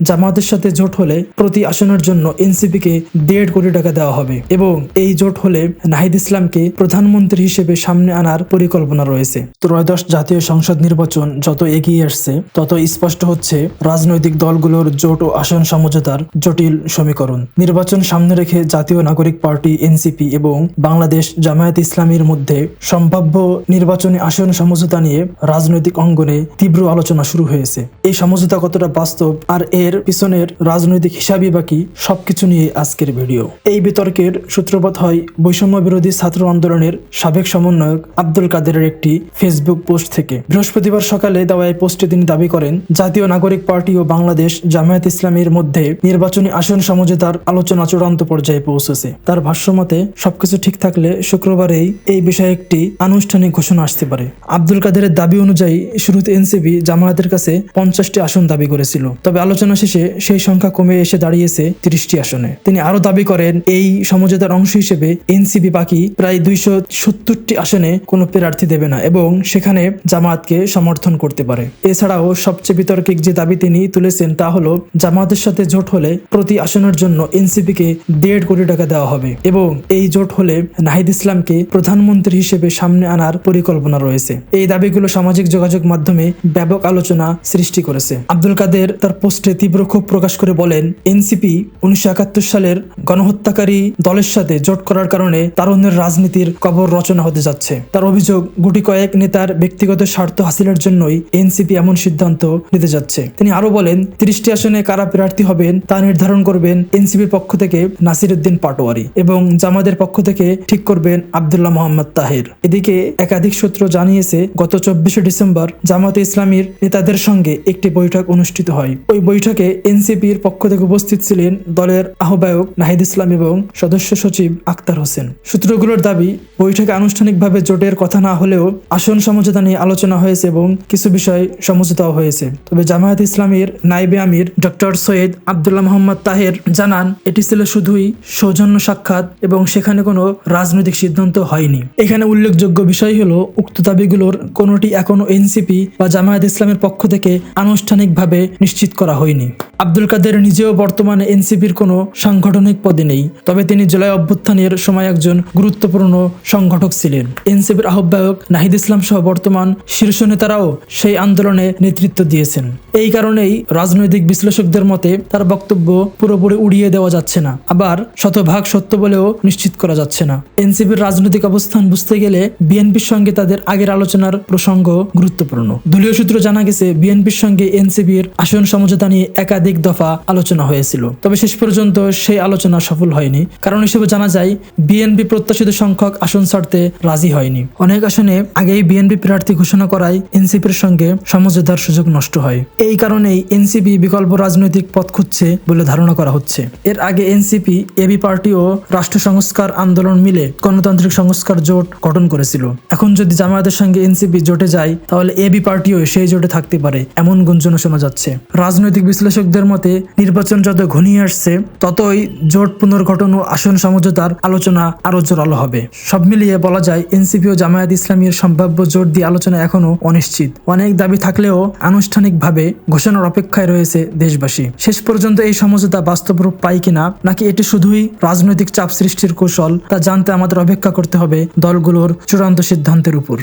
জামায়াতের সাথে জোট হলে প্রতি আসনের জন্য এনসিপিকে দেড় কোটি টাকা দেওয়া হবে এবং এই জোট হলে নাহিদ ইসলামকে প্রধানমন্ত্রী হিসেবে সামনে আনার পরিকল্পনা রয়েছে। ত্রয়োদশ জাতীয় সংসদ নির্বাচন যত এগিয়ে আসছে, তত স্পষ্ট হচ্ছে রাজনৈতিক দলগুলোর জোট ও আসন সমঝোতার জটিল সমীকরণ। নির্বাচন সামনে রেখে জাতীয় নাগরিক পার্টি, এনসিপি এবং বাংলাদেশ জামায়াত ইসলামীর মধ্যে সম্ভাব্য নির্বাচনী আসন সমঝোতা নিয়ে রাজনৈতিক অঙ্গনে তীব্র আলোচনা শুরু হয়েছে। এই সমঝোতা কতটা বাস্তব আর এর পিছনের রাজনৈতিক হিসাবই বাকি সবকিছু নিয়ে আজকের ভিডিও। এই বিতর্কের সূত্রপাত হয় বৈষম্য বিরোধী ছাত্র আন্দোলনের সাবেক সমন্বয়ক আব্দুল কাদেরের একটি ফেসবুক পোস্ট থেকে। বৃহস্পতিবার সকালে দেওয়া এই পোস্টে তিনি দাবি করেন, জাতীয় নাগরিক পার্টি ও বাংলাদেশ জামায়াত ইসলামীর মধ্যে নির্বাচনী আসন সমঝোতার আলোচনা চূড়ান্ত পর্যায়ে পৌঁছেছে। তার ভাষ্যমতে, সবকিছু ঠিক থাকলে শুক্রবারেই এই বিষয়ে একটি আনুষ্ঠানিক ঘোষণা আসতে পারে। আব্দুল কাদেরের দাবি অনুযায়ী, শুরুতে এনসিপি জামায়াতের কাছে পঞ্চাশটি আসন দাবি করেছিল। তবে আলোচনা শেষে সেই সংখ্যা কমে এসে দাঁড়িয়েছে তিরিশটি আসনে। তিনি আরও দাবি করেন, এই সমঝোতার অংশ হিসেবে এনসিপি বাকি প্রায় দুইশো সত্তরটি আসনে কোনো প্রার্থী দেবে না এবং সেখানে জামায়াতকে সমর্থন করতে পারে। এছাড়াও সবচেয়ে বিতর্কিক যে দাবি তিনি তুলেছেন তা হলো, জামায়াতের সাথে জোট হলে প্রতি আসনের জন্য এনসিপিকে দেড় কোটি টাকা দেওয়া হবে এবং এই জোট হলে নাহিদ ইসলামকে প্রধানমন্ত্রী হিসেবে সামনে আনার পরিকল্পনা রয়েছে। এই দাবিগুলো সামাজিক যোগাযোগ মাধ্যমে ব্যাপক আলোচনা সৃষ্টি করেছে। আব্দুল কাদের তার পোস্টে তীব্র ক্ষোভ প্রকাশ করে বলেন, এনসিপি উনিশশো একাত্তর সালের গণহত্যাকারী দলের সাথে জোট করার কারণে তারুণ্যের রাজনীতির কবর রচনা হতে যাচ্ছে। তার অভিযোগ, গুটি কয়েক নেতার ব্যক্তিগত স্বার্থ হাসিলের জন্যই এনসিপি এমন সিদ্ধান্ত নিতে যাচ্ছে। তিনি আরও বলেন, তিরিশটি আসনে কারা প্রার্থী হবেন তা নির্ধারণ করবেন এনসিপির পক্ষ থেকে নাসির উদ্দিন পাটোয়ারি এবং জামাদের পক্ষ থেকে ঠিক করবেন আবদুল্লাহ মোহাম্মদ তাহের। এদিকে একাধিক সূত্র জানিয়েছে, গত চব্বিশে ডিসেম্বর জামাতে ইসলামীর নেতাদের সঙ্গে একটি বৈঠক অনুষ্ঠিত হয়। ওই বৈঠকে এনসিপির পক্ষ থেকে উপস্থিত ছিলেন দলের আহ্বায়ক নাহিদ ইসলাম এবং সদস্য সচিব আক্তার হোসেন। সূত্রগুলোর দাবি, বৈঠকে আনুষ্ঠানিকভাবে জোটের কথা না হলেও আসন সমঝোতা নিয়ে আলোচনা হয়েছে এবং কিছু বিষয় সমঝোতাও হয়েছে। তবে জামায়াত ইসলামীর নাইবে আমির ডক্টর সৈয়দ আবদুল্লাহ মোহাম্মদ তাহের জানান, এটি ছিল শুধুই সৌজন্য সাক্ষাৎ এবং সেখানে কোনো রাজনৈতিক সিদ্ধান্ত হয়নি। এখানে উল্লেখযোগ্য বিষয় হলো, উক্ত দাবিগুলোর কোনোটি এখনও এনসিপি বা জামায়াত ইসলামের পক্ষ থেকে আনুষ্ঠানিকভাবে নিশ্চিত করা হয়নি। আব্দুল কাদের নিজেও বর্তমানে এনসিপির কোনো সাংগঠনিক পদে নেই। তবে তিনি জুলাই অভ্যুত্থানের সময় একজন গুরুত্বপূর্ণ সংগঠক ছিলেন। এনসিপির আহ্বায়ক নাহিদ ইসলাম সহ বর্তমান শীর্ষ নেতারাও সেই আন্দোলনে নেতৃত্ব দিয়েছেন। এই কারণেই রাজনৈতিক বিশ্লেষকদের মতে তার বক্তব্য পুরোপুরি উড়িয়ে দেওয়া যাচ্ছে না। আবার শতভাগ সত্য বলেও নিশ্চিত করা যাচ্ছে না। এনসিপির রাজনৈতিক অবস্থান বুঝতে গেলে বিএনপির সঙ্গে তাদের আগের আলোচনার প্রসঙ্গ গুরুত্বপূর্ণ। দলীয় সূত্র জানা গেছে, বিএনপির সঙ্গে এনসিপির আসন সমঝোতা নিয়ে একাধিক দফা আলোচনা হয়েছিল। তবে শেষ পর্যন্ত সেই আলোচনা সফল হয়নি। কারণ হিসেবে জানা যায়, বিএনপি প্রত্যাশিত সংখ্যক আসন ছাড়তে রাজি হয়নি। অনেক আসনে আগেই বিএনপি প্রার্থী ঘোষণা করায় এনসিপির সঙ্গে সমঝোতার সুযোগ নষ্ট হয়। এই কারণেই এনসিপি বিকল্প রাজনৈতিক পথ খুঁজছে বলে ধারণা করা হচ্ছে। এর আগে এনসিপি, এবি পার্টি ও রাষ্ট্র সংস্কার আন্দোলন মিলে গণতান্ত্রিক সংস্কার জোট গঠন করেছিল। এখন যদি জামায়াতের সঙ্গে এনসিপি জোটে যায়, তাহলে এবি পার্টিও সেই জোটে থাকতে পারে, এমন গুঞ্জনও শোনা যাচ্ছে। রাজনৈতিক বিশ্লেষকদের মতে, নির্বাচন যত ঘনিয়ে আসছে, ততই জোট পুনর্গঠন ও আসন সমঝোতার আলোচনা আরও জোরালো হবে। সব মিলিয়ে বলা যায়, এনসিপি ও জামায়াত ইসলামীর সম্ভাব্য জোট দিয়ে আলোচনা এখনও অনিশ্চিত। অনেক দাবি থাকলেও আনুষ্ঠানিকভাবে ঘোষণার অপেক্ষায় রয়েছে দেশবাসী। শেষ পর্যন্ত এই সমঝোতা বাস্তব রূপ পায় কিনা, নাকি এটি শুধুই রাজনৈতিক চাপ সৃষ্টির কৌশল, তা জানতে আমাদের অপেক্ষা করতে হবে দলগুলোর চূড়ান্ত সিদ্ধান্তের উপর।